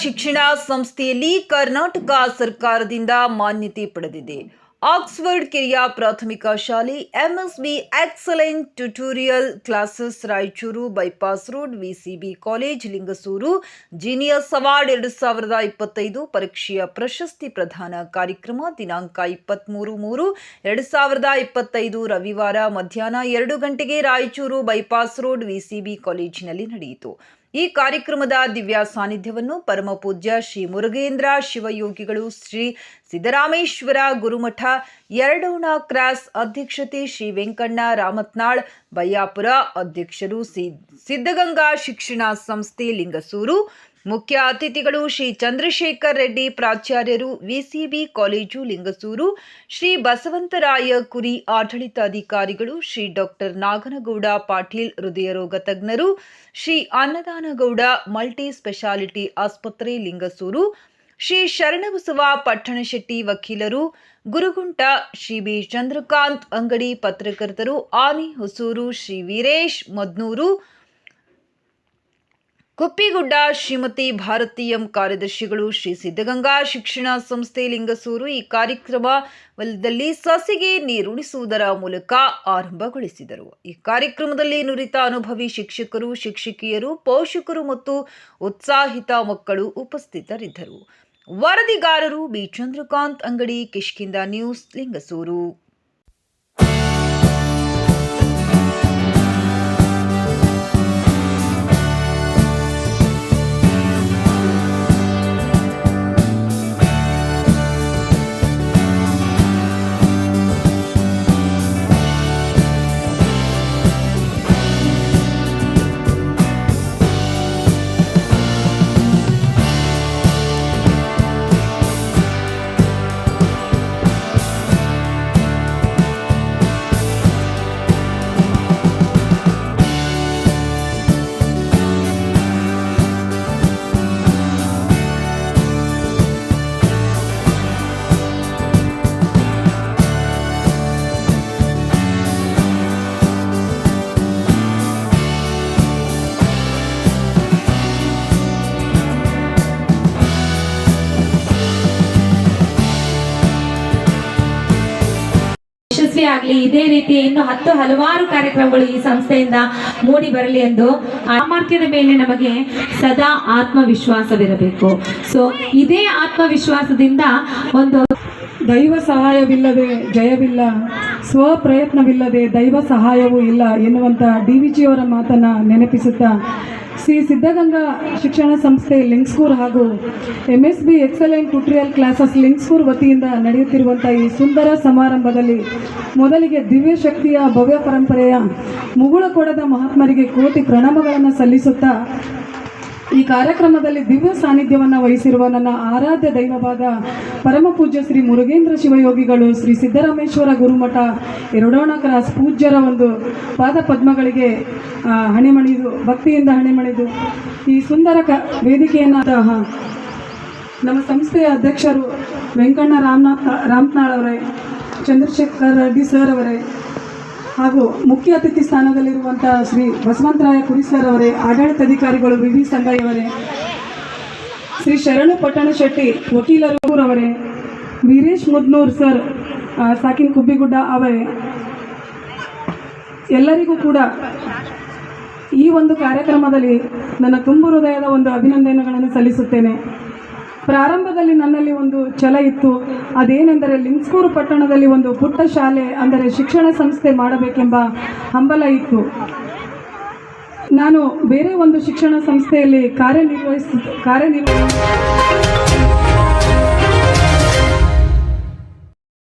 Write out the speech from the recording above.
ಶಿಕ್ಷಣ ಸಂಸ್ಥೆಯಲ್ಲಿ ಕರ್ನಾಟಕ ಸರ್ಕಾರದಿಂದ ಮಾನ್ಯತೆ ಪಡೆದಿದೆ. ಆಕ್ಸ್ಫರ್ಡ್ ಕಿರಿಯ ಪ್ರಾಥಮಿಕ ಶಾಲೆ MSB excellent tutorial classes Raichur bypass road VCB college Lingsugur genius award ಎರಡು ಸಾವಿರದ ಇಪ್ಪತ್ತೈದು ಪರೀಕ್ಷೆಯ ಪ್ರಶಸ್ತಿ ಪ್ರದಾನ ಕಾರ್ಯಕ್ರಮ ದಿನಾಂಕ ಇಪ್ಪತ್ತ್ಮೂರು ಮೂರು ಎರಡು ಸಾವಿರದ ಇಪ್ಪತ್ತೈದು ರವಿವಾರ ಮಧ್ಯಾಹ್ನ ಎರಡು ಗಂಟೆಗೆ ರಾಯಚೂರು ಬೈಪಾಸ್ ರೋಡ್ ವಿಸಿಬಿ ಕಾಲೇಜಿನಲ್ಲಿ ನಡೆಯಿತು. ಈ ಕಾರ್ಯಕ್ರಮದ ದಿವ್ಯ ಸಾನ್ನಿಧ್ಯವನ್ನು ಪರಮಪೂಜ್ಯ ಶ್ರೀ ಮುರುಗೇಂದ್ರ ಶಿವಯೋಗಿಗಳು ಶ್ರೀ ಸಿದ್ದರಾಮೇಶ್ವರ ಗುರುಮಠ, ಎರಡೋಣ ಕ್ರಾಸ್ ಅಧ್ಯಕ್ಷತೆ ಶ್ರೀ ವೆಂಕಣ್ಣ ರಾಮತ್ನಾಳ್, ಬಯ್ಯಾಪುರ ಅಧ್ಯಕ್ಷರು ಸಿದ್ದಗಂಗಾ ಶಿಕ್ಷಣ ಸಂಸ್ಥೆ ಲಿಂಗಸೂರು ಮುಖ್ಯ ಅತಿಥಿಗಳು ಶ್ರೀ ಚಂದ್ರಶೇಖರ್ ರೆಡ್ಡಿ, ಪ್ರಾಚಾರ್ಯರು ವಿಸಿಬಿ ಕಾಲೇಜು ಲಿಂಗಸೂರು, ಶ್ರೀ ಬಸವಂತರಾಯ ಕುರಿ ಆಡಳಿತಾಧಿಕಾರಿಗಳು, ಶ್ರೀ ಡಾಕ್ಟರ್ ನಾಗನಗೌಡ ಪಾಟೀಲ್ ಹೃದಯ ರೋಗ ತಜ್ಞರು, ಶ್ರೀ ಅನ್ನದಾನಗೌಡ ಮಲ್ಟಿ ಸ್ಪೆಷಾಲಿಟಿ ಆಸ್ಪತ್ರೆ ಲಿಂಗಸೂರು, ಶ್ರೀ ಶರಣಬಸವ ಪಟ್ಟಣಶೆಟ್ಟಿ ವಕೀಲರು, ಗುರುಗುಂಟ ಶ್ರೀ ಬಿ ಚಂದ್ರಕಾಂತ್ ಅಂಗಡಿ ಪತ್ರಕರ್ತರು ಆನಿ ಹೊಸೂರು ಶ್ರೀ ವೀರೇಶ್ ಮದ್ನೂರು ಕುಪ್ಪಿಗುಡ್ಡ ಶ್ರೀಮತಿ ಭಾರತೀಯಂ ಕಾರ್ಯದರ್ಶಿಗಳು ಶ್ರೀ ಸಿದ್ಧಗಂಗಾ ಶಿಕ್ಷಣ ಸಂಸ್ಥೆ ಲಿಂಗಸೂರು ಈ ಕಾರ್ಯಕ್ರಮದಲ್ಲಿ ಸಸಿಗೆ ನೀರುಣಿಸುವುದರ ಮೂಲಕ ಆರಂಭಗೊಳಿಸಿದರು. ಈ ಕಾರ್ಯಕ್ರಮದಲ್ಲಿ ನುರಿತ ಅನುಭವಿ ಶಿಕ್ಷಕರು, ಶಿಕ್ಷಕಿಯರು, ಪೋಷಕರು ಮತ್ತು ಉತ್ಸಾಹಿತ ಮಕ್ಕಳು ಉಪಸ್ಥಿತರಿದ್ದರು. ವರದಿಗಾರರು ಬಿ ಚಂದ್ರಕಾಂತ್ ಅಂಗಡಿ ಕಿಷ್ಕಿಂದ ನ್ಯೂಸ್, ಲಿಂಗಸೂರು. ಯಶಸ್ವಿ ಆಗಲಿ, ಇದೇ ರೀತಿ ಇನ್ನು ಹತ್ತು ಹಲವಾರು ಕಾರ್ಯಕ್ರಮಗಳು ಈ ಸಂಸ್ಥೆಯಿಂದ ಮೂಡಿ ಬರಲಿ ಎಂದು ಸಾಮರ್ಥ್ಯದ ಮೇಲೆ ನಮಗೆ ಸದಾ ಆತ್ಮವಿಶ್ವಾಸವಿರಬೇಕು. ಸೊ ಇದೇ ಆತ್ಮವಿಶ್ವಾಸದಿಂದ ಒಂದು ದೈವ ಸಹಾಯವಿಲ್ಲದೆ ಜಯವಿಲ್ಲ ಸ್ವಪ್ರಯತ್ನವಿಲ್ಲದೆ ದೈವ ಸಹಾಯವೂ ಇಲ್ಲ ಎನ್ನುವಂಥ ಡಿ ವಿ ಜಿಯವರ ಮಾತನ್ನು ನೆನಪಿಸುತ್ತಾ ಶ್ರೀ ಸಿದ್ಧಗಂಗಾ ಶಿಕ್ಷಣ ಸಂಸ್ಥೆ ಲಿಂಕ್ಸ್ಕೂರ್ ಹಾಗೂ M S B excellent tutorial classes Lingsugur ವತಿಯಿಂದ ನಡೆಯುತ್ತಿರುವಂಥ ಈ ಸುಂದರ ಸಮಾರಂಭದಲ್ಲಿ ಮೊದಲಿಗೆ ದಿವ್ಯ ಶಕ್ತಿಯ ಭವ್ಯ ಪರಂಪರೆಯ ಮುಗುಳ ಕೊಡದ ಮಹಾತ್ಮರಿಗೆ ಕೋಟಿ ಪ್ರಣಾಮಗಳನ್ನು ಸಲ್ಲಿಸುತ್ತಾ ಈ ಕಾರ್ಯಕ್ರಮದಲ್ಲಿ ದಿವ್ಯ ಸಾನ್ನಿಧ್ಯವನ್ನು ವಹಿಸಿರುವ ನನ್ನ ಆರಾಧ್ಯ ದೈವವಾದ ಪರಮ ಪೂಜ್ಯ ಶ್ರೀ ಮುರುಗೇಂದ್ರ ಶಿವಯೋಗಿಗಳು ಶ್ರೀ ಸಿದ್ದರಾಮೇಶ್ವರ ಗುರುಮಠ ಎರಡೋಣ ಕ್ರಾಸ್ ಪೂಜ್ಯರ ಒಂದು ಪಾದ ಪದ್ಮಗಳಿಗೆ ಹಣೆಮಣಿದು, ಭಕ್ತಿಯಿಂದ ಹಣೆಮಣಿದು. ಈ ಸುಂದರ ಕ, ವೇದಿಕೆಯನ್ನು ನಮ್ಮ ಸಂಸ್ಥೆಯ ಅಧ್ಯಕ್ಷರು ವೆಂಕಣ್ಣ ರಾಮನಾಥ್ ರಾಮನಾಳ್ ಅವರೇ, ಚಂದ್ರಶೇಖರ್ ರೆಡ್ಡಿ ಸರ್ ಅವರೇ ಹಾಗೂ ಮುಖ್ಯ ಅತಿಥಿ ಸ್ಥಾನದಲ್ಲಿರುವಂಥ ಶ್ರೀ ಬಸವಂತರಾಯ ಕುರಿ ಸರ್ ಅವರೇ, ಆಡಳಿತಾಧಿಕಾರಿಗಳು ವಿ ವಿ ಸಂಗಯ್ಯವರೇ ಶ್ರೀ ಶರಣು ಪಟ್ಟಣ ಶೆಟ್ಟಿ ವಕೀಲರು ಅವರೇ ವೀರೇಶ್ ಮುದ್ನೂರ್ ಸರ್ ಸಾಕಿನ್ ಕುಬ್ಬಿಗುಡ್ಡ ಅವರೇ, ಎಲ್ಲರಿಗೂ ಕೂಡ ಈ ಒಂದು ಕಾರ್ಯಕ್ರಮದಲ್ಲಿ ನನ್ನ ತುಂಬು ಹೃದಯದ ಒಂದು ಅಭಿನಂದನೆಗಳನ್ನು ಸಲ್ಲಿಸುತ್ತೇನೆ. ಪ್ರಾರಂಭದಲ್ಲಿ ನನ್ನಲ್ಲಿ ಒಂದು ಛಲ ಇತ್ತು. ಅದೇನೆಂದರೆ ಲಿಂಗ್ಸ್ಕೂರು ಪಟ್ಟಣದಲ್ಲಿ ಒಂದು ಪುಟ್ಟ ಶಾಲೆ, ಅಂದರೆ ಶಿಕ್ಷಣ ಸಂಸ್ಥೆ ಮಾಡಬೇಕೆಂಬ ಹಂಬಲ ಇತ್ತು. ನಾನು ಬೇರೆ ಒಂದು ಶಿಕ್ಷಣ ಸಂಸ್ಥೆಯಲ್ಲಿ ಕಾರ್ಯನಿರ್ವಹಿಸ ಕಾರ್ಯನಿರ್ವ